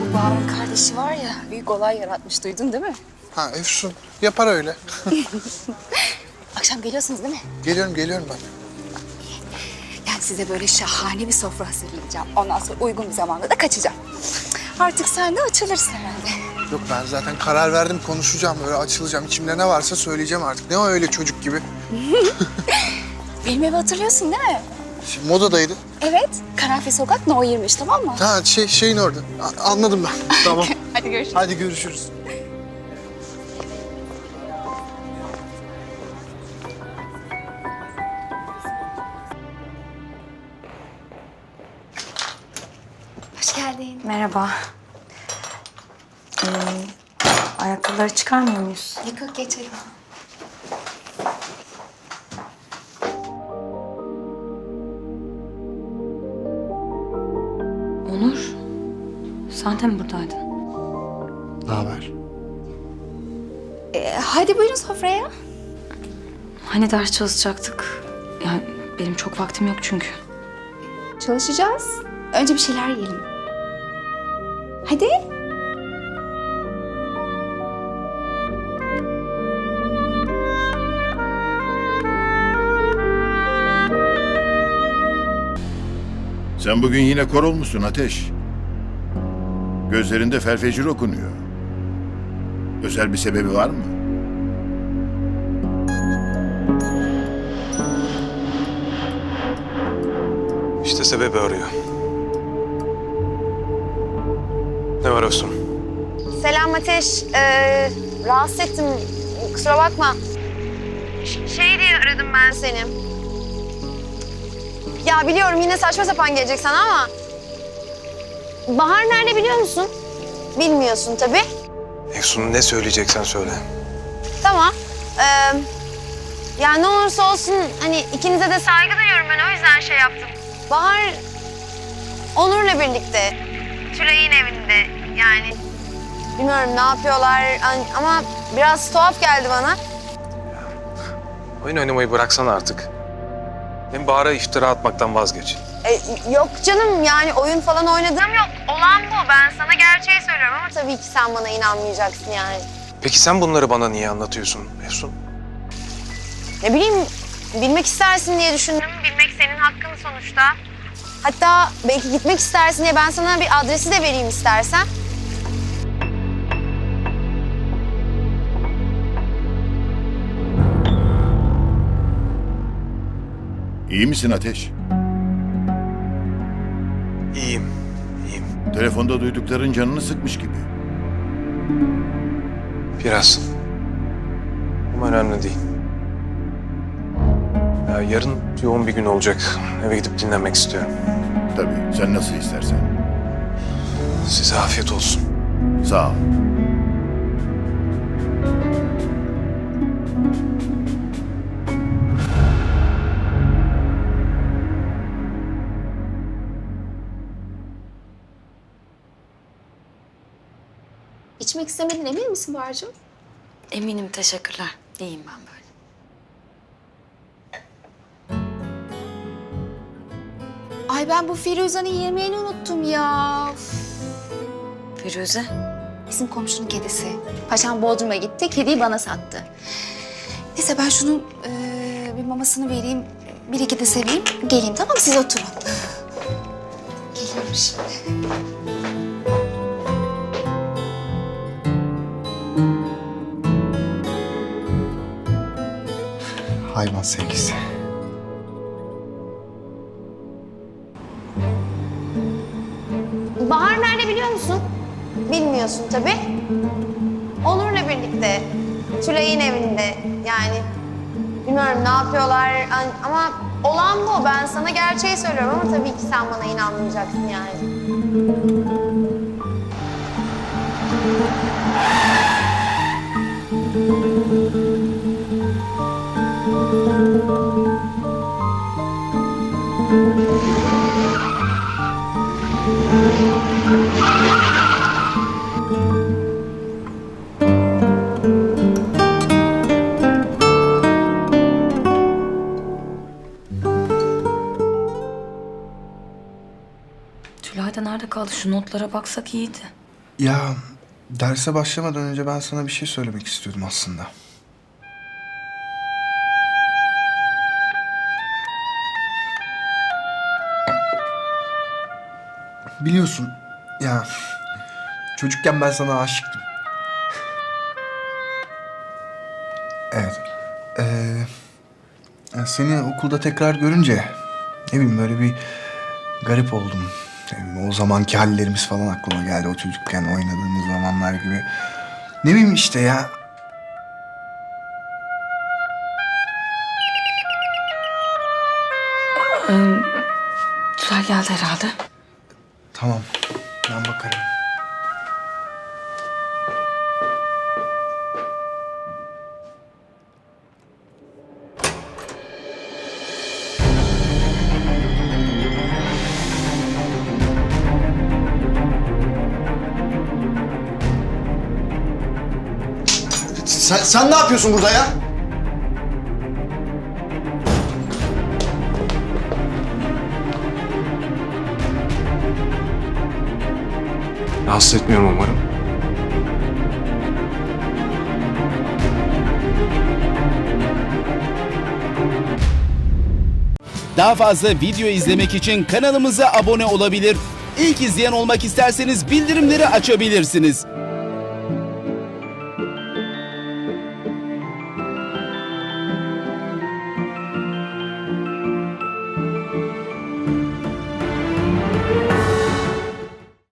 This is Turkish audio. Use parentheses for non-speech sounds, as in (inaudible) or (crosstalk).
Bu Bahar'ın kardeşi var ya büyük olay yaratmış duydun değil mi? Ha Efsun yapar öyle. (laughs) Akşam geliyorsunuz değil mi? geliyorum geliyorum ben. Yani size böyle şahane bir sofra hazırlayacağım. Ondan sonra uygun bir zamanda da kaçacağım. Artık sen de açılırsın herhalde. Yok ben zaten karar verdim konuşacağım böyle açılacağım. İçimde ne varsa söyleyeceğim artık. Ne o öyle çocuk gibi. (laughs) Benim evi hatırlıyorsun değil mi? Şimdi modadaydı. Evet. Karanfil Sokak No 23 tamam mı? Ha şey şeyin orada. A- anladım ben. (laughs) tamam. Hadi görüşürüz. Hadi görüşürüz. Hoş geldin. Merhaba. Ee, ayakkabıları çıkarmıyor muyuz? Yıkık geçelim. Sen de mi buradaydın? Ne haber? Ee, hadi buyurun sofraya. Hani ders çalışacaktık? Yani benim çok vaktim yok çünkü. Çalışacağız. Önce bir şeyler yiyelim. Hadi. Sen bugün yine kor olmuşsun Ateş. Gözlerinde felfecir okunuyor. Özel bir sebebi var mı? İşte sebebi arıyor. Ne var Efsun? Selam Ateş. Ee, rahatsız ettim. Kusura bakma. Ş- şey diye aradım ben seni. Ya biliyorum yine saçma sapan gelecek sana ama... Bahar nerede biliyor musun? Bilmiyorsun tabii. Efsun ne söyleyeceksen söyle. Tamam. Ee, ya ne olursa olsun hani ikinize de saygı duyuyorum ben o yüzden şey yaptım. Bahar Onur'la birlikte. Tülay'ın evinde yani. Bilmiyorum ne yapıyorlar ama biraz tuhaf geldi bana. Oyun oynamayı bıraksana artık. Hem Bahar'a iftira atmaktan vazgeç. E, yok canım yani oyun falan oynadığım yok. Olan bu. Ben sana gerçeği söylüyorum ama tabii ki sen bana inanmayacaksın yani. Peki sen bunları bana niye anlatıyorsun Efsun? Ne bileyim bilmek istersin diye düşündüm. Bilmek senin hakkın sonuçta. Hatta belki gitmek istersin diye ben sana bir adresi de vereyim istersen. İyi misin Ateş? İyiyim, iyiyim. Telefonda duydukların canını sıkmış gibi. Biraz. Ama önemli değil. Ya yarın yoğun bir gün olacak. Eve gidip dinlenmek istiyorum. Tabii sen nasıl istersen. Size afiyet olsun. Sağ ol. İçmek istemedin emin misin Bahar'cığım? Eminim teşekkürler. İyiyim ben böyle. Ay ben bu Firuza'nın yemeğini unuttum ya. Firuze, Bizim komşunun kedisi. Paşam Bodrum'a gitti, kediyi bana sattı. Neyse ben şunun eee, bir mamasını vereyim, bir iki de seveyim. Geleyim tamam mı? Siz oturun. Geliyorum şimdi. Hayvan sevgisi. Bahar nerede biliyor musun? Bilmiyorsun tabii. Onur'la birlikte. Tülay'ın evinde yani. Bilmiyorum ne yapıyorlar ama olan bu. Ben sana gerçeği söylüyorum ama tabii ki sen bana inanmayacaksın yani. Tülay da nerede kaldı? Şu notlara baksak iyiydi. Ya derse başlamadan önce ben sana bir şey söylemek istiyordum aslında. Biliyorsun ya çocukken ben sana aşıktım. Evet. Ee, seni okulda tekrar görünce ne bileyim böyle bir garip oldum. Yani o zamanki hallerimiz falan aklıma geldi. O çocukken oynadığımız zamanlar gibi. Ne bileyim işte ya. Tülay geldi herhalde. Tamam. Ben bakarım. Sen, sen ne yapıyorsun burada ya? Rahatsız etmiyorum umarım. Daha fazla video izlemek için kanalımıza abone olabilir. İlk izleyen olmak isterseniz bildirimleri açabilirsiniz.